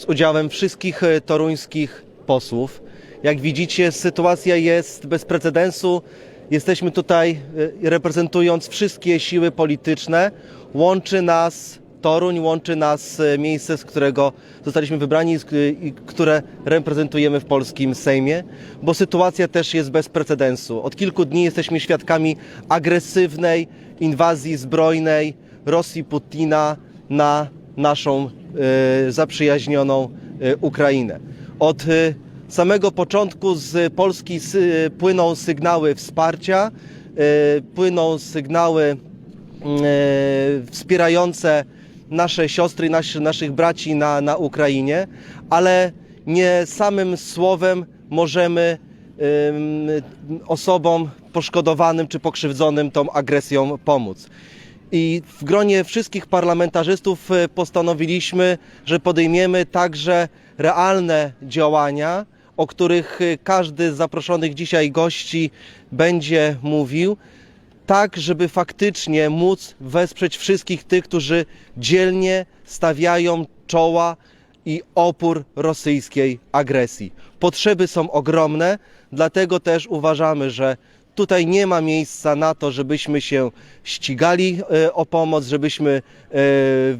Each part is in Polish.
z udziałem wszystkich e, toruńskich posłów. Jak widzicie, sytuacja jest bez precedensu. Jesteśmy tutaj e, reprezentując wszystkie siły polityczne. Łączy nas Toruń, łączy nas e, miejsce, z którego zostaliśmy wybrani i które reprezentujemy w polskim Sejmie, bo sytuacja też jest bez precedensu. Od kilku dni jesteśmy świadkami agresywnej inwazji zbrojnej Rosji Putina na naszą e, zaprzyjaźnioną e, Ukrainę. Od e, samego początku z Polski płyną sygnały wsparcia, płyną sygnały wspierające nasze siostry, i nasz, naszych braci na, na Ukrainie, ale nie samym słowem możemy osobom poszkodowanym czy pokrzywdzonym tą agresją pomóc. I w gronie wszystkich parlamentarzystów e, postanowiliśmy, że podejmiemy także realne działania, o których e, każdy z zaproszonych dzisiaj gości będzie mówił, tak żeby faktycznie móc wesprzeć wszystkich tych, którzy dzielnie stawiają czoła i opór rosyjskiej agresji. Potrzeby są ogromne, dlatego też uważamy, że tutaj nie ma miejsca na to, żebyśmy się ścigali e, o pomoc, żebyśmy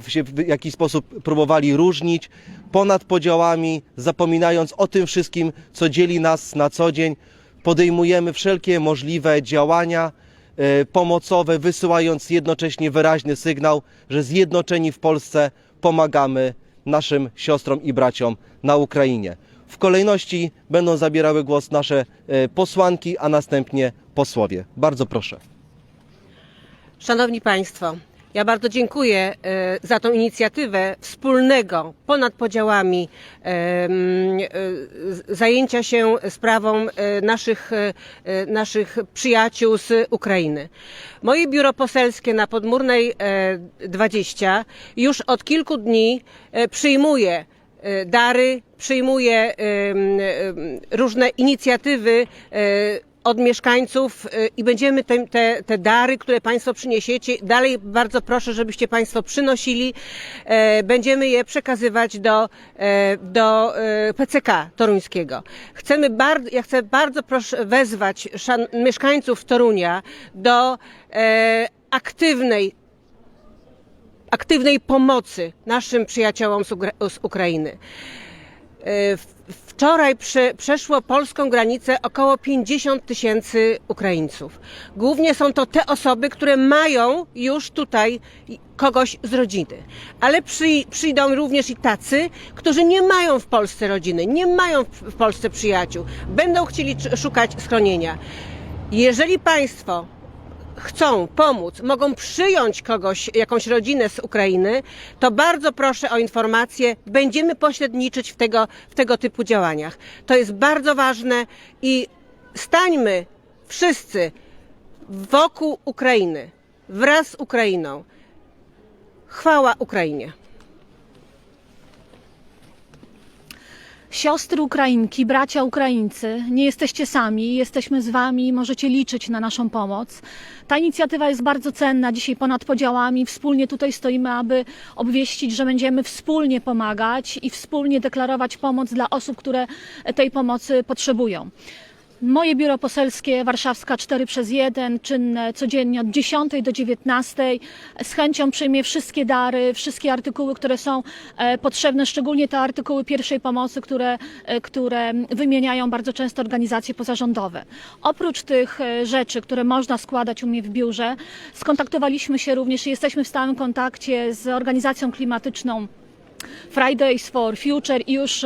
e, się w jakiś sposób próbowali różnić ponad podziałami, zapominając o tym wszystkim, co dzieli nas na co dzień. Podejmujemy wszelkie możliwe działania e, pomocowe, wysyłając jednocześnie wyraźny sygnał, że zjednoczeni w Polsce pomagamy naszym siostrom i braciom na Ukrainie. W kolejności będą zabierały głos nasze e, posłanki, a następnie posłowie. Bardzo proszę. Szanowni Państwo, ja bardzo dziękuję e, za tą inicjatywę wspólnego, ponad podziałami e, zajęcia się sprawą naszych, naszych przyjaciół z Ukrainy. Moje biuro poselskie na Podmurnej e, 20 już od kilku dni przyjmuje dary, przyjmuje em, em, różne inicjatywy od mieszkańców y, i będziemy te, te, te dary, które Państwo przyniesiecie, dalej bardzo proszę, żebyście Państwo przynosili. Będziemy je przekazywać do, do PCK toruńskiego. Chcemy bardzo, ja chcę bardzo proszę wezwać szan, mieszkańców Torunia do aktywnej aktywnej pomocy naszym przyjaciołom z, z Ukrainy. E, Wczoraj prze, przeszło polską granicę około 50 tysięcy Ukraińców. Głównie są to te osoby, które mają już tutaj kogoś z rodziny. Ale przy, przyjdą również i tacy, którzy nie mają w Polsce rodziny, nie mają w, Polsce przyjaciół, będą chcieli szukać schronienia. Jeżeli Państwo chcą pomóc, mogą przyjąć kogoś, jakąś rodzinę z Ukrainy, to bardzo proszę o informację. Będziemy pośredniczyć w tego, w tego typu działaniach. To jest bardzo ważne i stańmy wszyscy wokół Ukrainy, wraz z Ukrainą. Chwała Ukrainie. Siostry Ukrainki, bracia Ukraińcy, nie jesteście sami, jesteśmy z Wami, możecie liczyć na naszą pomoc. Ta inicjatywa jest bardzo cenna, dzisiaj ponad podziałami. Wspólnie tutaj stoimy, aby obwieścić, że będziemy wspólnie pomagać i wspólnie deklarować pomoc dla osób, które tej pomocy potrzebują. Moje biuro poselskie Warszawska 4 przez 1, czynne codziennie od 10 do 19. Z chęcią przyjmie wszystkie dary, wszystkie artykuły, które są e, potrzebne, szczególnie te artykuły pierwszej pomocy, które, e, które wymieniają bardzo często organizacje pozarządowe. Oprócz tych e, rzeczy, które można składać u mnie w biurze, skontaktowaliśmy się również i jesteśmy w stałym kontakcie z organizacją klimatyczną Fridays for Future i już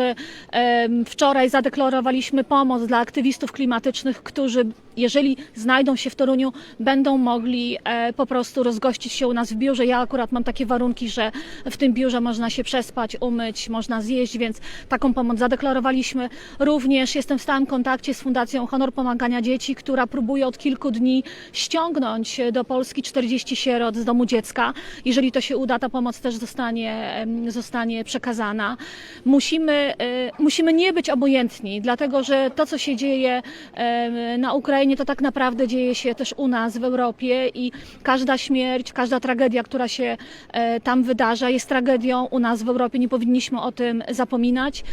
wczoraj zadeklarowaliśmy pomoc dla aktywistów klimatycznych, którzy jeżeli znajdą się w Toruniu, będą mogli e, po prostu rozgościć się u nas w biurze. Ja akurat mam takie warunki, że w tym biurze można się przespać, umyć, można zjeść, więc taką pomoc zadeklarowaliśmy. Również jestem w stałym kontakcie z Fundacją Honor Pomagania Dzieci, która próbuje od kilku dni ściągnąć do Polski 40 sierot z domu dziecka. Jeżeli to się uda, ta pomoc też zostanie, zostanie przekazana. Musimy, e, musimy nie być obojętni, dlatego że to, co się dzieje na Ukrainie, Ukrainie, to tak naprawdę dzieje się też u nas w Europie i każda śmierć, każda tragedia, która się e, tam wydarza, jest tragedią u nas w Europie. Nie powinniśmy o tym zapominać.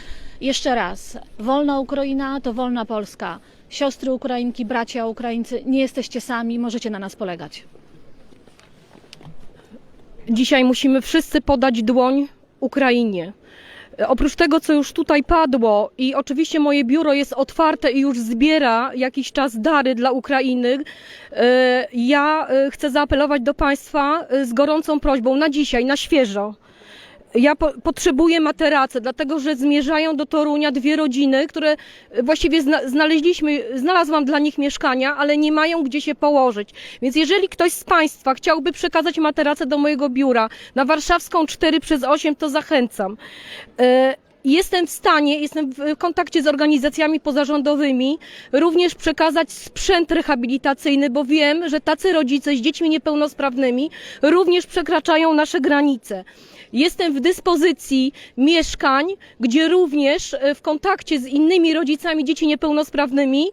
Jeszcze raz, wolna Ukraina to wolna Polska. Siostry Ukrainki, bracia Ukraińcy, nie jesteście sami, możecie na nas polegać. Dzisiaj musimy wszyscy podać dłoń Ukrainie. E, Oprócz tego, co już tutaj padło, i oczywiście moje biuro jest otwarte i już zbiera jakiś czas dary dla Ukrainy, e, ja e, chcę zaapelować do Państwa z gorącą prośbą na dzisiaj, na świeżo. Ja po, potrzebuję materace, dlatego że zmierzają do Torunia dwie rodziny, które e, właściwie zna, znaleźliśmy, znalazłam dla nich mieszkania, ale nie mają gdzie się położyć. Więc jeżeli ktoś z Państwa chciałby przekazać materace do mojego biura na warszawską 4 przez 8, to zachęcam. E, Jestem w stanie, jestem w kontakcie z organizacjami pozarządowymi, również przekazać sprzęt rehabilitacyjny, bo wiem, że tacy rodzice z dziećmi niepełnosprawnymi również przekraczają nasze granice. Jestem w dyspozycji mieszkań, gdzie również e, w kontakcie z innymi rodzicami dzieci niepełnosprawnymi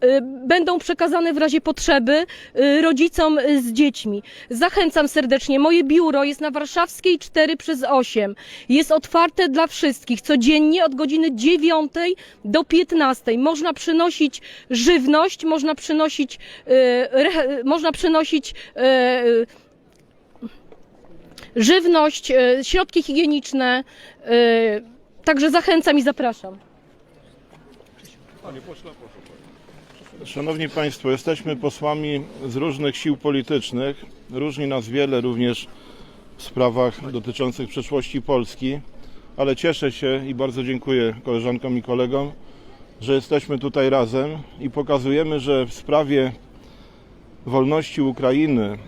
e, będą przekazane w razie potrzeby e, rodzicom z dziećmi. Zachęcam serdecznie. Moje biuro jest na Warszawskiej 4 przez 8. Jest otwarte dla wszystkich codziennie od godziny 9 do 15. Można przynosić żywność, można przynosić, można przynosić żywność, e, środki higieniczne. e, Także zachęcam i zapraszam. Szanowni Państwo, jesteśmy posłami z różnych sił politycznych. Różni nas wiele również w sprawach dotyczących przyszłości Polski, ale cieszę się i bardzo dziękuję koleżankom i kolegom, że jesteśmy tutaj razem i pokazujemy, że w sprawie wolności Ukrainy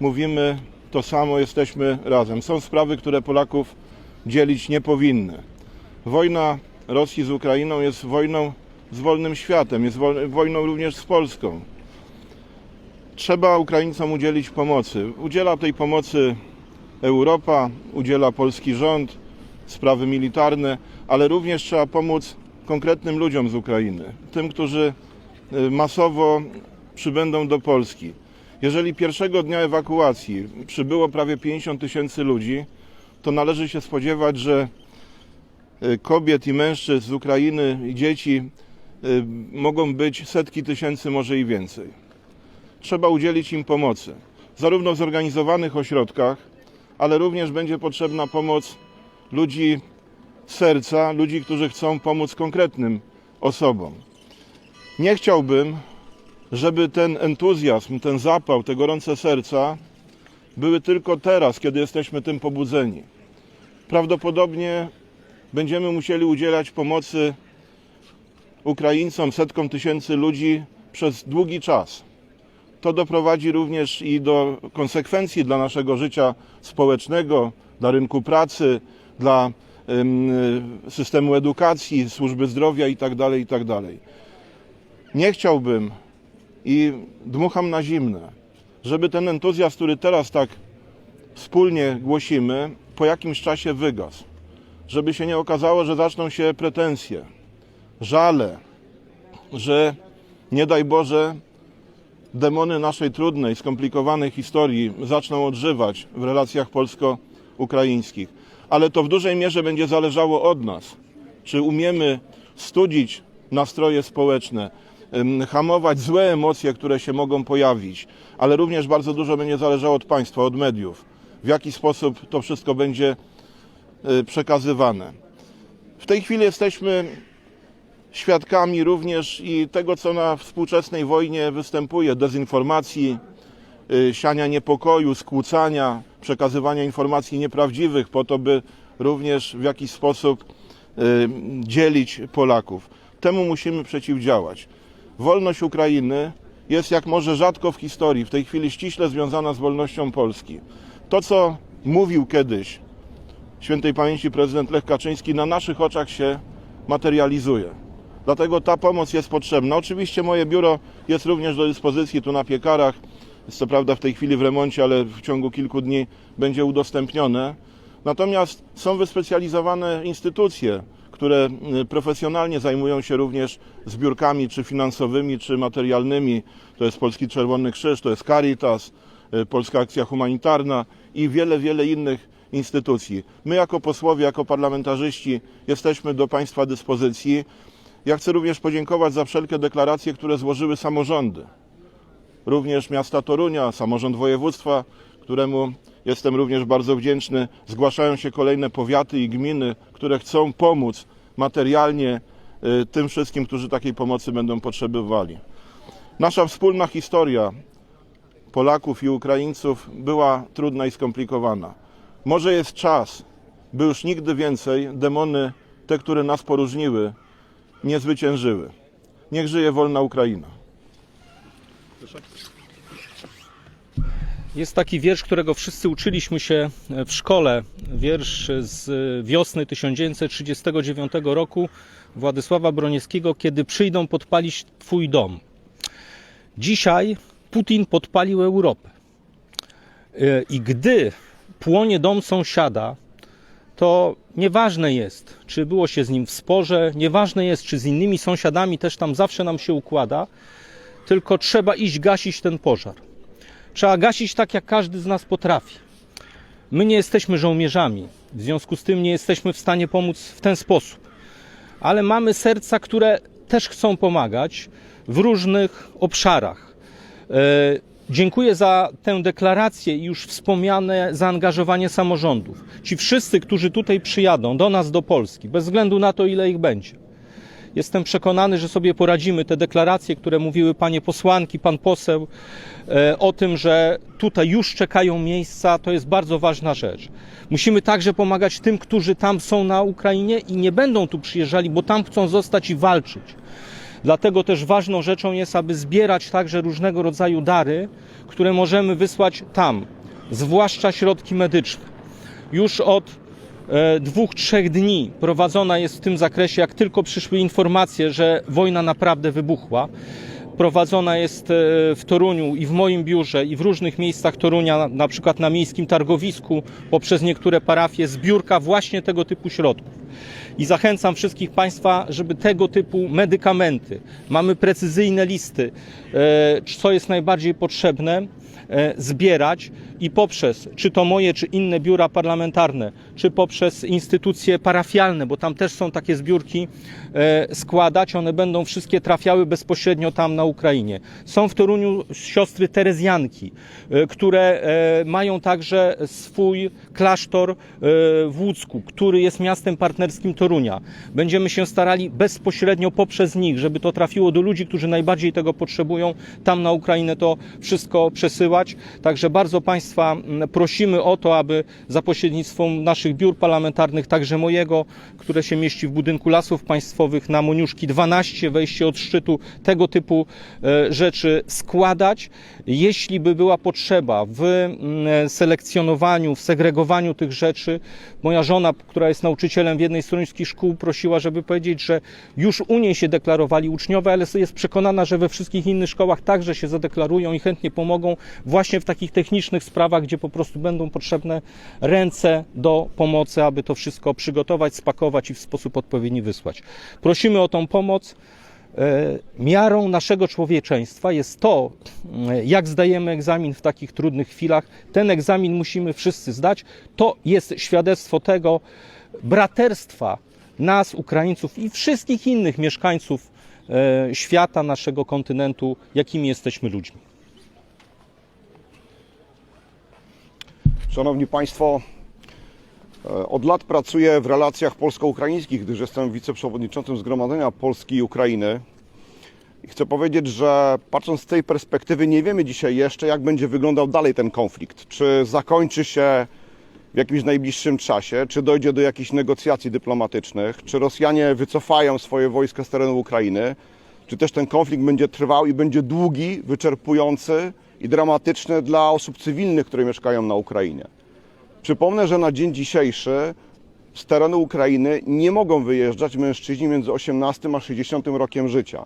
mówimy to samo, jesteśmy razem. Są sprawy, które Polaków dzielić nie powinny. Wojna Rosji z Ukrainą jest wojną z wolnym światem, jest wojną również z Polską. Trzeba Ukraińcom udzielić pomocy. Udziela tej pomocy Europa, udziela polski rząd, sprawy militarne, ale również trzeba pomóc konkretnym ludziom z Ukrainy, tym, którzy y, masowo przybędą do Polski. Jeżeli pierwszego dnia ewakuacji przybyło prawie 50 tysięcy ludzi, to należy się spodziewać, że y, kobiet i mężczyzn z Ukrainy i dzieci y, mogą być setki tysięcy, może i więcej. Trzeba udzielić im pomocy, zarówno w zorganizowanych ośrodkach, ale również będzie potrzebna pomoc ludzi serca, ludzi, którzy chcą pomóc konkretnym osobom. Nie chciałbym, żeby ten entuzjazm, ten zapał, te gorące serca były tylko teraz, kiedy jesteśmy tym pobudzeni. Prawdopodobnie będziemy musieli udzielać pomocy Ukraińcom, setkom tysięcy ludzi przez długi czas. To doprowadzi również i do konsekwencji dla naszego życia społecznego, dla rynku pracy, dla em, systemu edukacji, służby zdrowia itd. itd. Nie chciałbym i dmucham na zimne, żeby ten entuzjazm, który teraz tak wspólnie głosimy, po jakimś czasie wygasł. Żeby się nie okazało, że zaczną się pretensje, żale, że nie daj Boże demony naszej trudnej, skomplikowanej historii zaczną odżywać w relacjach polsko-ukraińskich. Ale to w dużej mierze będzie zależało od nas, czy umiemy studzić nastroje społeczne, hamować złe emocje, które się mogą pojawić, ale również bardzo dużo będzie zależało od państwa, od mediów, w jaki sposób to wszystko będzie y, przekazywane. W tej chwili jesteśmy świadkami również i tego, co na współczesnej wojnie występuje: dezinformacji, y, siania niepokoju, skłócania, przekazywania informacji nieprawdziwych, po to, by również w jakiś sposób y, dzielić Polaków. Temu musimy przeciwdziałać. Wolność Ukrainy jest jak może rzadko w historii, w tej chwili ściśle związana z wolnością Polski. To, co mówił kiedyś świętej pamięci prezydent Lech Kaczyński, na naszych oczach się materializuje. Dlatego ta pomoc jest potrzebna. Oczywiście moje biuro jest również do dyspozycji tu na piekarach. Jest co prawda w tej chwili w remoncie, ale w ciągu kilku dni będzie udostępnione. Natomiast są wyspecjalizowane instytucje, które y, profesjonalnie zajmują się również zbiórkami czy finansowymi, czy materialnymi. To jest Polski Czerwony Krzyż, to jest Caritas, y, Polska Akcja Humanitarna i wiele, wiele innych instytucji. My jako posłowie, jako parlamentarzyści jesteśmy do Państwa dyspozycji. Ja chcę również podziękować za wszelkie deklaracje, które złożyły samorządy. Również miasta Torunia, samorząd województwa, któremu jestem również bardzo wdzięczny. Zgłaszają się kolejne powiaty i gminy, które chcą pomóc materialnie y, tym wszystkim, którzy takiej pomocy będą potrzebowali. Nasza wspólna historia Polaków i Ukraińców była trudna i skomplikowana. Może jest czas, by już nigdy więcej demony, te, które nas poróżniły, nie zwyciężyły. Niech żyje wolna Ukraina. Jest taki wiersz, którego wszyscy uczyliśmy się w szkole. Wiersz z wiosny 1939 roku Władysława Broniewskiego, kiedy przyjdą podpalić Twój dom. Dzisiaj Putin podpalił Europę. E, I gdy płonie dom sąsiada, to nieważne jest, czy było się z nim w sporze, nieważne jest, czy z innymi sąsiadami też tam zawsze nam się układa, tylko trzeba iść gasić ten pożar. Trzeba gasić tak, jak każdy z nas potrafi. My nie jesteśmy żołnierzami, w związku z tym nie jesteśmy w stanie pomóc w ten sposób. Ale mamy serca, które też chcą pomagać w różnych obszarach. E, Dziękuję za tę deklarację i już wspomniane zaangażowanie samorządów. Ci wszyscy, którzy tutaj przyjadą do nas, do Polski, bez względu na to, ile ich będzie. Jestem przekonany, że sobie poradzimy. Te deklaracje, które mówiły panie posłanki, pan poseł, e, o tym, że tutaj już czekają miejsca, to jest bardzo ważna rzecz. Musimy także pomagać tym, którzy tam są na Ukrainie i nie będą tu przyjeżdżali, bo tam chcą zostać i walczyć. Dlatego też ważną rzeczą jest, aby zbierać także różnego rodzaju dary, które możemy wysłać tam, zwłaszcza środki medyczne. Już od dwóch, trzech dni prowadzona jest w tym zakresie, jak tylko przyszły informacje, że wojna naprawdę wybuchła. Prowadzona jest e, w Toruniu i w moim biurze i w różnych miejscach Torunia, na- przykład na miejskim targowisku, poprzez niektóre parafie, zbiórka właśnie tego typu środków. I zachęcam wszystkich Państwa, żeby tego typu medykamenty, mamy precyzyjne listy, e, co jest najbardziej potrzebne, e, zbierać i poprzez, czy to moje, czy inne biura parlamentarne, czy poprzez instytucje parafialne, bo tam też są takie zbiórki, e, składać. One będą wszystkie trafiały bezpośrednio tam na Ukrainie. Są w Toruniu siostry Terezjanki, e, które e, mają także swój klasztor e, w Łódzku, który jest miastem partnerskim Torunia. Będziemy się starali bezpośrednio poprzez nich, żeby to trafiło do ludzi, którzy najbardziej tego potrzebują, tam na Ukrainę to wszystko przesyłać. Także bardzo Państwa prosimy o to, aby za pośrednictwem naszych biur parlamentarnych, także mojego, które się mieści w budynku Lasów Państwowych na Moniuszki 12, wejście od szczytu, tego typu e, rzeczy składać. Jeśli by była potrzeba w selekcjonowaniu, w segregowaniu tych rzeczy, moja żona, która jest nauczycielem w jednej z toruńskich szkół, prosiła, żeby powiedzieć, że już u niej się deklarowali uczniowie, ale jest przekonana, że we wszystkich innych szkołach także się zadeklarują i chętnie pomogą właśnie w takich technicznych sprawach, gdzie po prostu będą potrzebne ręce do pomocy, aby to wszystko przygotować, spakować i w sposób odpowiedni wysłać. Prosimy o tą pomoc. E, Miarą naszego człowieczeństwa jest to, e, jak zdajemy egzamin w takich trudnych chwilach. Ten egzamin musimy wszyscy zdać. To jest świadectwo tego braterstwa nas, Ukraińców i wszystkich innych mieszkańców e, świata, naszego kontynentu, jakimi jesteśmy ludźmi. Szanowni Państwo, e, od lat pracuję w relacjach polsko-ukraińskich, gdyż jestem wiceprzewodniczącym Zgromadzenia Polski i Ukrainy. I chcę powiedzieć, że patrząc z tej perspektywy, nie wiemy dzisiaj jeszcze, jak będzie wyglądał dalej ten konflikt. Czy zakończy się w jakimś najbliższym czasie, czy dojdzie do jakichś negocjacji dyplomatycznych, czy Rosjanie wycofają swoje wojska z terenu Ukrainy, czy też ten konflikt będzie trwał i będzie długi, wyczerpujący i dramatyczny dla osób cywilnych, które mieszkają na Ukrainie. Przypomnę, że na dzień dzisiejszy z terenu Ukrainy nie mogą wyjeżdżać mężczyźni między 18 a 60 rokiem życia.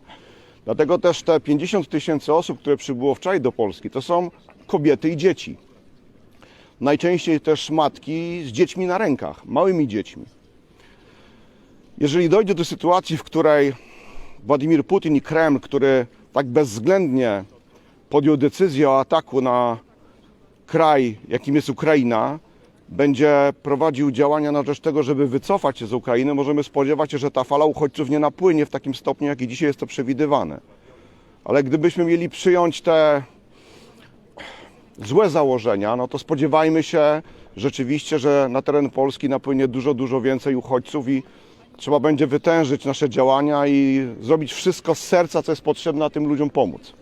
Dlatego też te 50 tysięcy osób, które przybyło wczoraj do Polski, to są kobiety i dzieci. Najczęściej też matki z dziećmi na rękach, małymi dziećmi. Jeżeli dojdzie do sytuacji, w której Władimir Putin i Kreml, który tak bezwzględnie podjął decyzję o ataku na kraj, jakim jest Ukraina, będzie prowadził działania na rzecz tego, żeby wycofać się z Ukrainy, możemy spodziewać się, że ta fala uchodźców nie napłynie w takim stopniu, jak i dzisiaj jest to przewidywane. Ale gdybyśmy mieli przyjąć te złe założenia, no to spodziewajmy się rzeczywiście, że na teren Polski napłynie dużo, dużo więcej uchodźców i trzeba będzie wytężyć nasze działania i zrobić wszystko z serca, co jest potrzebne, a tym ludziom pomóc.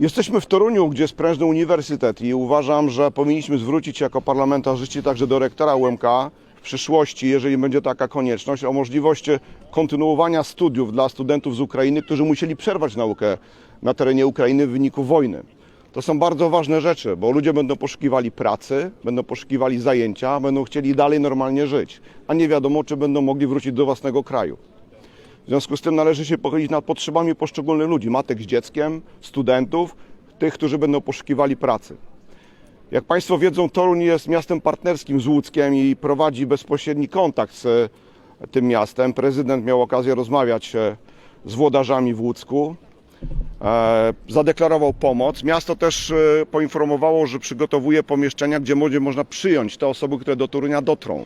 Jesteśmy w Toruniu, gdzie jest prężny uniwersytet i uważam, że powinniśmy zwrócić się jako parlamentarzyści także do rektora UMK w przyszłości, jeżeli będzie taka konieczność, o możliwość kontynuowania studiów dla studentów z Ukrainy, którzy musieli przerwać naukę na terenie Ukrainy w wyniku wojny. To są bardzo ważne rzeczy, bo ludzie będą poszukiwali pracy, będą poszukiwali zajęcia, będą chcieli dalej normalnie żyć, a nie wiadomo, czy będą mogli wrócić do własnego kraju. W związku z tym należy się pochylić nad potrzebami poszczególnych ludzi, matek z dzieckiem, studentów, tych, którzy będą poszukiwali pracy. Jak Państwo wiedzą, Toruń jest miastem partnerskim z Łódzkiem i prowadzi bezpośredni kontakt z tym miastem. Prezydent miał okazję rozmawiać e, z włodarzami w Łódzku. E, Zadeklarował pomoc. Miasto też e, poinformowało, że przygotowuje pomieszczenia, gdzie będzie można przyjąć te osoby, które do Torunia dotrą.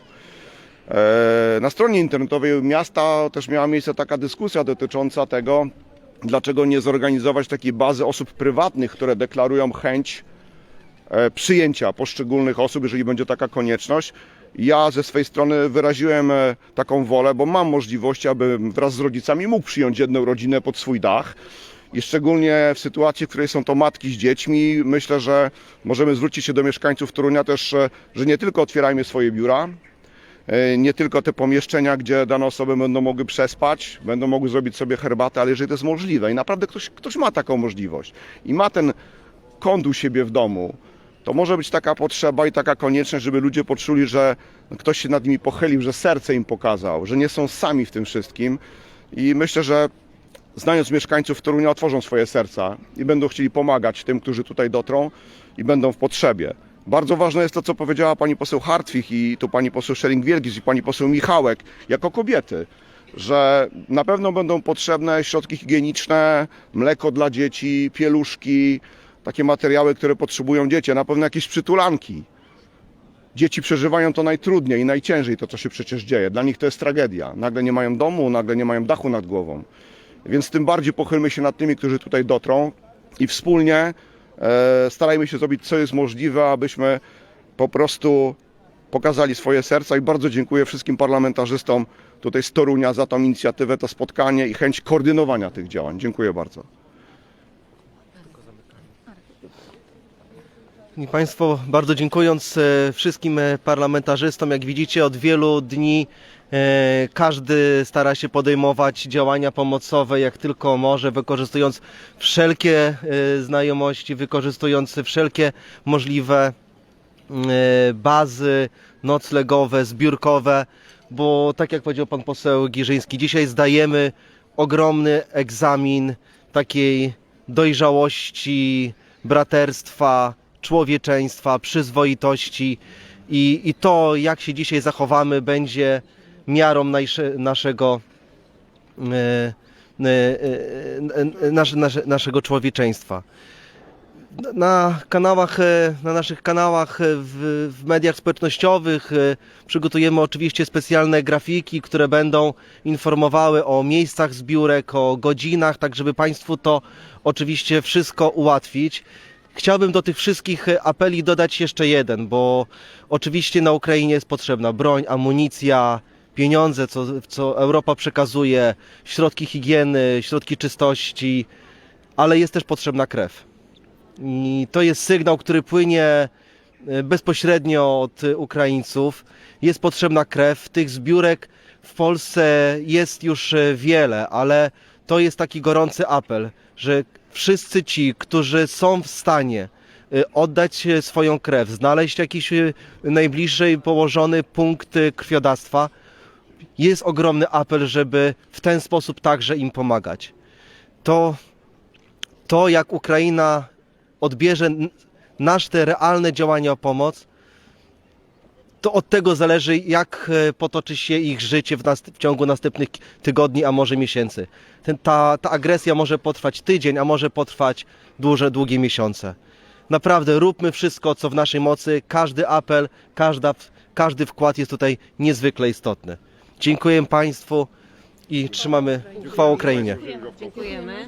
E, Na stronie internetowej miasta też miała miejsce taka dyskusja dotycząca tego, dlaczego nie zorganizować takiej bazy osób prywatnych, które deklarują chęć e, przyjęcia poszczególnych osób, jeżeli będzie taka konieczność. Ja ze swojej strony wyraziłem e, taką wolę, bo mam możliwości, aby wraz z rodzicami mógł przyjąć jedną rodzinę pod swój dach. I szczególnie w sytuacji, w której są to matki z dziećmi, myślę, że możemy zwrócić się do mieszkańców Torunia też, że nie tylko otwierajmy swoje biura, nie tylko te pomieszczenia, gdzie dane osoby będą mogły przespać, będą mogły zrobić sobie herbatę, ale jeżeli to jest możliwe i naprawdę ktoś, ktoś ma taką możliwość i ma ten kąt u siebie w domu, to może być taka potrzeba i taka konieczność, żeby ludzie poczuli, że ktoś się nad nimi pochylił, że serce im pokazał, że nie są sami w tym wszystkim i myślę, że znając mieszkańców Torunia otworzą swoje serca i będą chcieli pomagać tym, którzy tutaj dotrą i będą w potrzebie. Bardzo ważne jest to, co powiedziała pani poseł Hartwich i tu pani poseł Schering-Wielgis i pani poseł Michałek, jako kobiety, że na pewno będą potrzebne środki higieniczne, mleko dla dzieci, pieluszki, takie materiały, które potrzebują dzieci, na pewno jakieś przytulanki. Dzieci przeżywają to najtrudniej i najciężej, to co się przecież dzieje. Dla nich to jest tragedia. Nagle nie mają domu, nagle nie mają dachu nad głową. Więc tym bardziej pochylmy się nad tymi, którzy tutaj dotrą i wspólnie starajmy się zrobić, co jest możliwe, abyśmy po prostu pokazali swoje serca i bardzo dziękuję wszystkim parlamentarzystom tutaj z Torunia za tą inicjatywę, to spotkanie i chęć koordynowania tych działań. Dziękuję bardzo. Szanowni Państwo, bardzo dziękując e, wszystkim e, parlamentarzystom, jak widzicie od wielu dni e, każdy stara się podejmować działania pomocowe jak tylko może, wykorzystując wszelkie e, znajomości, wykorzystując wszelkie możliwe e, bazy noclegowe, zbiórkowe, bo tak jak powiedział pan poseł Giżyński, dzisiaj zdajemy ogromny egzamin takiej dojrzałości, braterstwa, człowieczeństwa, przyzwoitości i, i to, jak się dzisiaj zachowamy, będzie miarą naszego, e, e, e, nasze, nasze, naszego człowieczeństwa na kanałach, na naszych kanałach w, w mediach społecznościowych przygotujemy oczywiście specjalne grafiki, które będą informowały o miejscach zbiórek, o godzinach, tak żeby Państwu to oczywiście wszystko ułatwić. Chciałbym do tych wszystkich apeli dodać jeszcze jeden, bo oczywiście na Ukrainie jest potrzebna broń, amunicja, pieniądze, co, co Europa przekazuje, środki higieny, środki czystości, ale jest też potrzebna krew. I to jest sygnał, który płynie e, bezpośrednio od Ukraińców. Jest potrzebna krew. Tych zbiórek w Polsce jest już e, wiele, ale to jest taki gorący apel, że wszyscy ci, którzy są w stanie e, oddać swoją krew, znaleźć jakiś najbliżej położony punkt krwiodawstwa, jest ogromny apel, żeby w ten sposób także im pomagać. To, to jak Ukraina odbierze nasze te realne działania o pomoc, to od tego zależy, jak e, potoczy się ich życie w, w ciągu następnych tygodni, a może miesięcy. Ten, ta, ta agresja może potrwać tydzień, a może potrwać dłuże, długie miesiące. Naprawdę róbmy wszystko, co w naszej mocy. Każdy apel, każda, każdy wkład jest tutaj niezwykle istotny. Dziękuję Państwu i trzymamy chwałę Ukrainie. Dziękujemy.